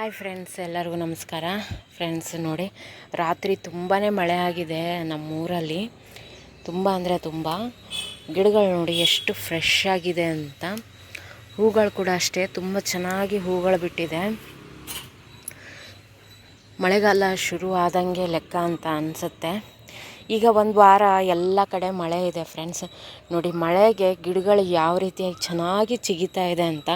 Hi friends ಎಲ್ಲರಿಗೂ ನಮಸ್ಕಾರ. Friends ನೋಡಿ, ರಾತ್ರಿ ತುಂಬಾ ಮಳೆ ಆಗಿದೆ ನಮ್ಮೂರಲ್ಲಿ. ತುಂಬ ಅಂದರೆ ತುಂಬ. ಗಿಡಗಳು ನೋಡಿ ಎಷ್ಟು ಫ್ರೆಶ್ ಆಗಿದೆ ಅಂತ. ಹೂಗಳು ಕೂಡ ಅಷ್ಟೇ, ತುಂಬ ಚೆನ್ನಾಗಿ ಹೂಗಳು ಬಿಟ್ಟಿದೆ. ಮಳೆಗಾಲ ಶುರು ಆದಂಗೆ ಲೆಕ್ಕ ಅಂತ ಅನಿಸುತ್ತೆ. ಈಗ ಒಂದು ವಾರ ಎಲ್ಲ ಕಡೆ ಮಳೆ ಇದೆ ಫ್ರೆಂಡ್ಸ್ ನೋಡಿ ಮಳೆಗೆ ಗಿಡಗಳು ಯಾವ ರೀತಿಯಾಗಿ ಚೆನ್ನಾಗಿ ಚಿಗಿತಾ ಇದೆ ಅಂತ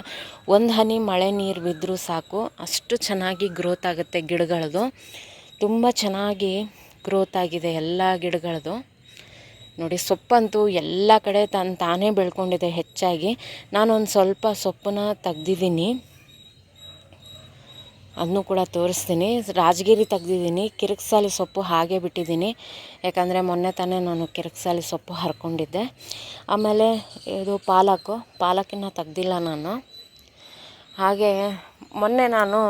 ಒಂದು ಹನಿ ಮಳೆ ನೀರು ಬಿದ್ದರೂ ಸಾಕು, ಅಷ್ಟು ಚೆನ್ನಾಗಿ ಗ್ರೋತ್ ಆಗುತ್ತೆ ಗಿಡಗಳದು. ತುಂಬ ಚೆನ್ನಾಗಿ ಗ್ರೋತ್ ಆಗಿದೆ ಎಲ್ಲ ಗಿಡಗಳದು. ನೋಡಿ ಸೊಪ್ಪಂತೂ ಎಲ್ಲ ಕಡೆ ತಾನು ತಾನೇ ಬೆಳ್ಕೊಂಡಿದೆ ಹೆಚ್ಚಾಗಿ. ನಾನೊಂದು ಸ್ವಲ್ಪ ಸೊಪ್ಪನ್ನ ತೆಗ್ದಿದ್ದೀನಿ. ಅದನ್ನು ಕೂಡ ತೋರಿಸ್ತೀನಿ. ರಾಜಗಿರಿ ತೆಗ್ದಿದ್ದೀನಿ. ಕಿರಿಕ್ಸಾಲಿ ಸೊಪ್ಪು ಹಾಗೆ ಬಿಟ್ಟಿದ್ದೀನಿ. ಯಾಕಂದರೆ ಮೊನ್ನೆ ತಾನೇ ನಾನು ಕಿರಿಕ್ಸಾಲಿ ಸೊಪ್ಪು ಹರ್ಕೊಂಡಿದ್ದೆ. ಆಮೇಲೆ ಇದು ಪಾಲಕು. ಪಾಲಕಿನ ತೆಗ್ದಿಲ್ಲ ನಾನು. ಹಾಗೆ ಮೊನ್ನೆ ನಾನು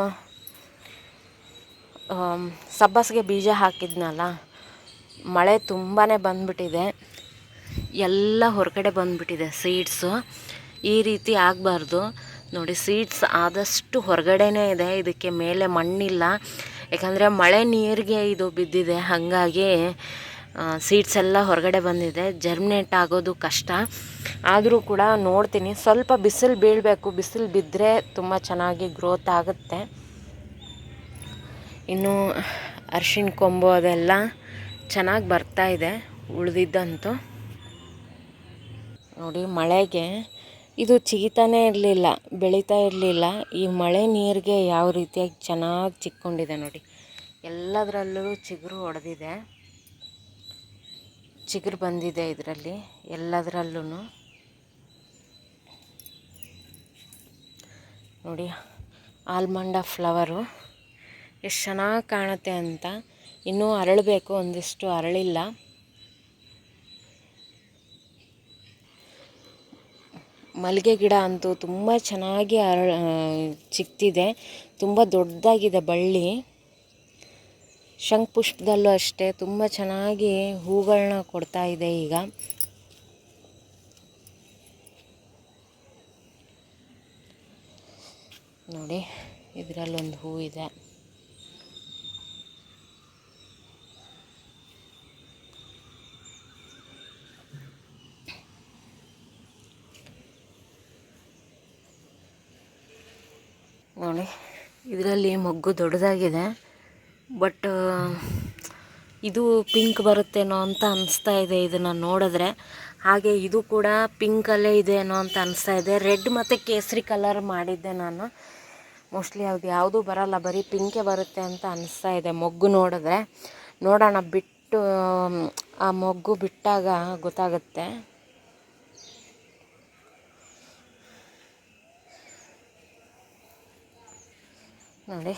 ಸಬ್ಬಸಿಗೆ ಬೀಜ ಹಾಕಿದ್ನಲ್ಲ, ಮಳೆ ತುಂಬಾ ಬಂದುಬಿಟ್ಟಿದೆ. ಎಲ್ಲ ಹೊರಗಡೆ ಬಂದುಬಿಟ್ಟಿದೆ ಸೀಡ್ಸು. ಈ ರೀತಿ ಆಗಬಾರ್ದು. ನೋಡಿ ಸೀಡ್ಸ್ ಆದಷ್ಟು ಹೊರಗಡೆನೇ ಇದೆ. ಇದಕ್ಕೆ ಮೇಲೆ ಮಣ್ಣಿಲ್ಲ. ಯಾಕಂದರೆ ಮಳೆ ನೀರಿಗೆ ಇದು ಬಿದ್ದಿದೆ. ಹಾಗಾಗಿ ಸೀಡ್ಸ್ ಎಲ್ಲ ಹೊರಗಡೆ ಬಂದಿದೆ. ಜರ್ಮಿನೇಟ್ ಆಗೋದು ಕಷ್ಟ. ಆದರೂ ಕೂಡ ನೋಡ್ತೀನಿ. ಸ್ವಲ್ಪ ಬಿಸಿಲು ಬೀಳಬೇಕು. ಬಿಸಿಲು ಬಿದ್ದರೆ ತುಂಬ ಚೆನ್ನಾಗಿ ಗ್ರೋತ್ ಆಗುತ್ತೆ. ಇನ್ನು ಅರ್ಶಿಣ ಕೊಂಬು ಅದೆಲ್ಲ ಚೆನ್ನಾಗಿ ಬರ್ತಾ ಇದೆ ಉಳಿದಿದ್ದಂತೂ. ನೋಡಿ, ಮಳೆಗೆ ಇದು ಚಿಗಿತಾನೆ ಇರಲಿಲ್ಲ, ಬೆಳೀತಾ ಇರಲಿಲ್ಲ. ಈ ಮಳೆ ನೀರಿಗೆ ಯಾವ ರೀತಿಯಾಗಿ ಚೆನ್ನಾಗಿ ಚಿಕ್ಕೊಂಡಿದೆ ನೋಡಿ. ಎಲ್ಲದರಲ್ಲೂ ಚಿಗುರು ಹೊಡೆದಿದೆ ಚಿಗುರು ಬಂದಿದೆ ಇದರಲ್ಲಿ ಎಲ್ಲದರಲ್ಲೂ ನೋಡಿ, ಆಲ್ಮಂಡ ಫ್ಲವರು. ಎಷ್ಟು ಚೆನ್ನಾಗಿ ಕಾಣುತ್ತೆ ಅಂತ. ಇನ್ನೂ ಅರಳಬೇಕು, ಒಂದಿಷ್ಟು ಅರಳಿಲ್ಲ. ಮಲ್ಲಿಗೆ ಗಿಡ ಅಂತೂ ತುಂಬ ಚೆನ್ನಾಗಿ ಅರಳ ಚಿಕ್ತಿದೆ. ತುಂಬ ದೊಡ್ಡದಾಗಿದೆ ಬಳ್ಳಿ. ಪುಷ್ಪದಲ್ಲೂ ಅಷ್ಟೇ ತುಂಬ ಚೆನ್ನಾಗಿ ಹೂಗಳನ್ನ ಕೊಡ್ತಾ ಇದೆ ಈಗ. ನೋಡಿ, ಇದರಲ್ಲೊಂದು ಹೂ ಇದೆ. ನೋಡಿ, ಇದರಲ್ಲಿ ಮೊಗ್ಗು ದೊಡ್ಡದಾಗಿದೆ, ಬಟ್ ಇದು ಪಿಂಕ್ ಬರುತ್ತೇನೋ ಅಂತ ಅನಿಸ್ತಾ ಇದೆ ಇದನ್ನು ನೋಡಿದ್ರೆ. ಹಾಗೆ ಇದು ಕೂಡ ಪಿಂಕಲ್ಲೇ ಇದೆ ಏನೋ ಅಂತ ಅನಿಸ್ತಾ ಇದೆ. ರೆಡ್ ಮತ್ತು ಕೇಸರಿ ಕಲರ್ ಮಾಡಿದ್ದೆ ನಾನು. ಮೋಸ್ಟ್ಲಿ ಅದು ಯಾವುದೂ ಬರಲ್ಲ, ಬರೀ ಪಿಂಕೆ ಬರುತ್ತೆ ಅಂತ ಅನಿಸ್ತಾ ಇದೆ ಮೊಗ್ಗು ನೋಡಿದ್ರೆ. ನೋಡೋಣ, ಬಿಟ್ಟು ಆ ಮೊಗ್ಗು ಬಿಟ್ಟಾಗ ಗೊತ್ತಾಗುತ್ತೆ. ನೋಡಿ,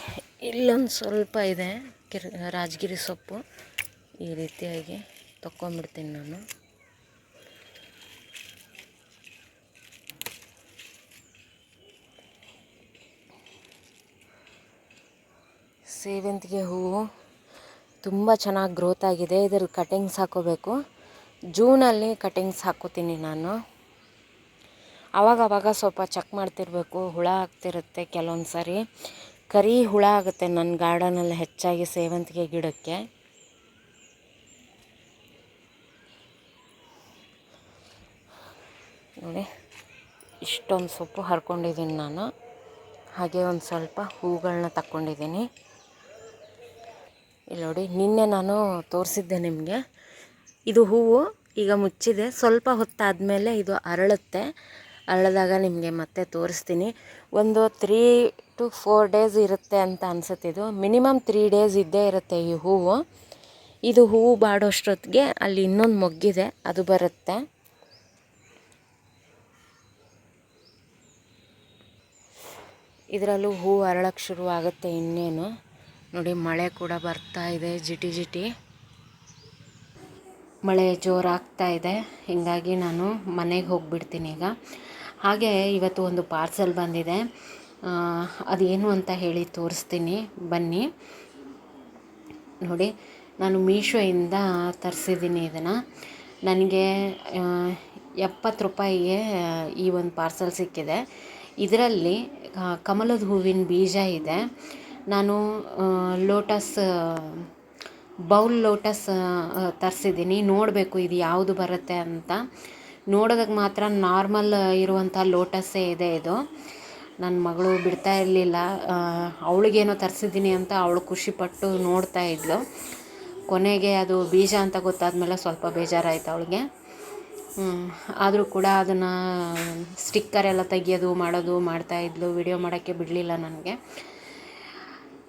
ಇಲ್ಲೊಂದು ಸ್ವಲ್ಪ ಇದೆ. ಕಿರ್, ರಾಜಗಿರಿ ಸೊಪ್ಪು. ಈ ರೀತಿಯಾಗಿ ತೊಗೊಂಬಿಡ್ತೀನಿ ನಾನು. ಸೇವಂತಿಗೆ ಹೂವು ತುಂಬ ಚೆನ್ನಾಗಿ ಗ್ರೋತ್ ಆಗಿದೆ. ಇದ್ರ ಕಟಿಂಗ್ಸ್ ಹಾಕೋಬೇಕು. ಜೂನಲ್ಲಿ ಕಟಿಂಗ್ಸ್ ಹಾಕೋತೀನಿ ನಾನು. ಆವಾಗ ಸ್ವಲ್ಪ ಚೆಕ್ ಮಾಡ್ತಿರಬೇಕು. ಹುಳ ಆಗ್ತಿರುತ್ತೆ ಕೆಲವೊಂದು ಸಾರಿ ಕರಿ ಹುಳ ಆಗುತ್ತೆ ನನ್ನ ಗಾರ್ಡನಲ್ಲಿ ಹೆಚ್ಚಾಗಿ ಸೇವಂತಿಗೆ ಗಿಡಕ್ಕೆ. ನೋಡಿ, ಇಷ್ಟೊಂದು ಸೊಪ್ಪು ಹರ್ಕೊಂಡಿದ್ದೀನಿ ನಾನು. ಹಾಗೆ ಒಂದು ಸ್ವಲ್ಪ ಹೂಗಳನ್ನ ತಕ್ಕೊಂಡಿದ್ದೀನಿ. ಇಲ್ಲಿ ನೋಡಿ, ನಿನ್ನೆ ನಾನು ತೋರಿಸಿದ್ದೆ ನಿಮಗೆ. ಇದು ಹೂವು ಈಗ ಮುಚ್ಚಿದೆ. ಸ್ವಲ್ಪ ಹೊತ್ತಾದಮೇಲೆ ಇದು ಅರಳುತ್ತೆ. ಅರಳಿದಾಗ ನಿಮಗೆ ಮತ್ತೆ ತೋರಿಸ್ತೀನಿ. ಒಂದು ತ್ರೀ ಟು ಫೋರ್ ಡೇಸ್ ಇರುತ್ತೆ ಅಂತ ಅನ್ಸುತ್ತೆ ಇದು. ಮಿನಿಮಮ್ ತ್ರೀ ಡೇಸ್ ಇದ್ದೇ ಇರುತ್ತೆ ಈ ಹೂವು. ಇದು ಹೂವು ಬಾಡೋಷ್ಟೊತ್ತಿಗೆ ಅಲ್ಲಿ ಇನ್ನೊಂದು ಮೊಗ್ಗಿದೆ, ಅದು ಬರುತ್ತೆ. ಇದರಲ್ಲೂ ಹೂವು ಅರಳಕ್ಕೆ ಶುರುವಾಗುತ್ತೆ ಇನ್ನೇನು. ನೋಡಿ ಮಳೆ ಕೂಡ ಬರ್ತಾ ಇದೆ ಜಿಟಿ ಜಿಟಿ. ಮಳೆ ಜೋರಾಗ್ತಾ ಇದೆ. ಹೀಗಾಗಿ ನಾನು ಮನೆಗೆ ಹೋಗಿಬಿಡ್ತೀನಿ ಈಗ. ಹಾಗೆ ಇವತ್ತು ಒಂದು ಪಾರ್ಸೆಲ್ ಬಂದಿದೆ. ಅದೇನು ಅಂತ ಹೇಳಿ ತೋರಿಸ್ತೀನಿ. ಬನ್ನಿ. ನೋಡಿ, ನಾನು ಮೀಶೋಯಿಂದ ತರಿಸಿದ್ದೀನಿ ಇದನ್ನು. ನನಗೆ ಎಪ್ಪತ್ತು ರೂಪಾಯಿಗೆ ಈ ಒಂದು ಪಾರ್ಸಲ್ ಸಿಕ್ಕಿದೆ. ಇದರಲ್ಲಿ ಕಮಲದ ಹೂವಿನ ಬೀಜ ಇದೆ. ನಾನು ಲೋಟಸ್ ಬೌಲ್ ಲೋಟಸ್ ತರಿಸಿದ್ದೀನಿ. ನೋಡಬೇಕು ಇದು ಯಾವುದು ಬರುತ್ತೆ ಅಂತ. ನೋಡೋದಕ್ಕೆ ಮಾತ್ರ ನಾರ್ಮಲ್ ಇರುವಂಥ ಲೋಟಸ್ಸೇ ಇದೆ ಇದು. ನನ್ನ ಮಗಳು ಬಿಡ್ತಾ ಇರಲಿಲ್ಲ. ಅವಳಿಗೇನೋ ತರಿಸಿದ್ದೀನಿ ಅಂತ ಅವಳು ಖುಷಿಪಟ್ಟು ನೋಡ್ತಾ ಇದ್ಲು. ಕೊನೆಗೆ ಅದು ಬೀಜ ಅಂತ ಗೊತ್ತಾದ್ಮೇಲೆ ಸ್ವಲ್ಪ ಬೇಜಾರಾಯಿತು ಅವಳಿಗೆ. ಆದರೂ ಕೂಡ ಅದನ್ನು ಸ್ಟಿಕ್ಕರ್ ಎಲ್ಲ ತೆಗಿಯೋದು, ಮಾಡೋದು ಮಾಡ್ತಾಯಿದ್ಲು ವಿಡಿಯೋ ಮಾಡೋಕ್ಕೆ ಬಿಡಲಿಲ್ಲ ನನಗೆ.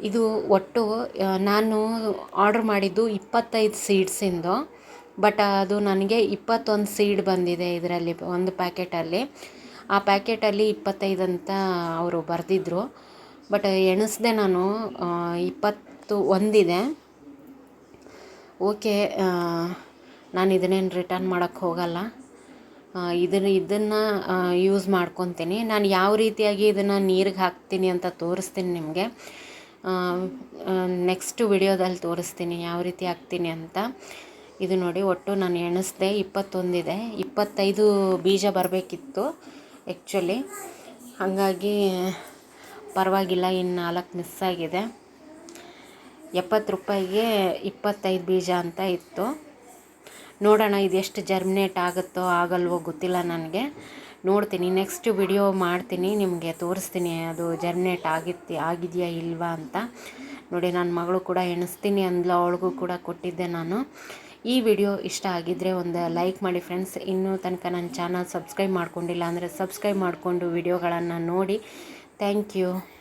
ಇದು ಒಟ್ಟು ನಾನು ಆರ್ಡ್ರ್ ಮಾಡಿದ್ದು ಇಪ್ಪತ್ತೈದು ಸೀಡ್ಸಿಂದು ಬಟ್ ಅದು ನನಗೆ ಇಪ್ಪತ್ತೊಂದು ಸೀಡ್ ಬಂದಿದೆ ಇದರಲ್ಲಿ, ಒಂದು ಪ್ಯಾಕೆಟಲ್ಲಿ. ಆ ಪ್ಯಾಕೆಟಲ್ಲಿ ಇಪ್ಪತ್ತೈದು ಅಂತ ಅವರು ಬರೆದಿದ್ರು. ಬಟ್ ಎಣಿಸ್ದೆ ನಾನು ಇಪ್ಪತ್ತು ಒಂದಿದೆ. ಓಕೆ ನಾನು ಇದನ್ನೇನು ರಿಟರ್ನ್ ಮಾಡೋಕ್ಕೆ ಹೋಗಲ್ಲ. ಇದನ್ನು ಇದನ್ನು ಯೂಸ್ ಮಾಡ್ಕೊತೀನಿ. ನಾನು ಯಾವ ರೀತಿಯಾಗಿ ಇದನ್ನು ನೀರಿಗೆ ಹಾಕ್ತೀನಿ ಅಂತ ತೋರಿಸ್ತೀನಿ ನಿಮಗೆ. ನೆಕ್ಸ್ಟ್ ವಿಡಿಯೋದಲ್ಲಿ ತೋರಿಸ್ತೀನಿ ಯಾವ ರೀತಿ ಹಾಕ್ತೀನಿ ಅಂತ. ಇದು ನೋಡಿ, ಒಟ್ಟು ನಾನು ಎಣಿಸ್ದೆ ಇಪ್ಪತ್ತೊಂದಿದೆ. ಇಪ್ಪತ್ತೈದು ಬೀಜ ಬರಬೇಕಿತ್ತು ಆ್ಯಕ್ಚುಲಿ ಹಾಗಾಗಿ ಪರವಾಗಿಲ್ಲ, ಇನ್ನು ನಾಲ್ಕು ಮಿಸ್ ಆಗಿದೆ. ಎಪ್ಪತ್ತು ರೂಪಾಯಿಗೆ ಇಪ್ಪತ್ತೈದು ಬೀಜ ಅಂತ ಇತ್ತು. ನೋಡೋಣ, ಇದೆಷ್ಟು ಜರ್ಮಿನೇಟ್ ಆಗುತ್ತೋ ಆಗಲ್ವೋ ಗೊತ್ತಿಲ್ಲ ನನಗೆ. ನೋಡ್ತೀನಿ ನೆಕ್ಸ್ಟ್ ವಿಡಿಯೋ ಮಾಡ್ತೀನಿ, ನಿಮಗೆ ತೋರಿಸ್ತೀನಿ, ಅದು ಜರ್ನೇಟ್ ಆಗಿತ್ತು, ಆಗಿದೆಯಾ ಇಲ್ವಾ ಅಂತ. ನೋಡಿ ನನ್ನ ಮಗಳು ಕೂಡ ಎಣಿಸ್ತೀನಿ ಅಂದ್ಲ, ಅವಳಿಗೂ ಕೂಡ ಕೊಟ್ಟಿದ್ದೆ ನಾನು. ಈ ವಿಡಿಯೋ ಇಷ್ಟ ಆಗಿದ್ದರೆ ಒಂದು ಲೈಕ್ ಮಾಡಿ ಫ್ರೆಂಡ್ಸ್ ಇನ್ನೂ ತನಕ ನನ್ನ ಚಾನಲ್ ಸಬ್ಸ್ಕ್ರೈಬ್ ಮಾಡ್ಕೊಂಡಿಲ್ಲ ಅಂದರೆ ಸಬ್ಸ್ಕ್ರೈಬ್ ಮಾಡಿಕೊಂಡು ವಿಡಿಯೋಗಳನ್ನು ನೋಡಿ. Thank you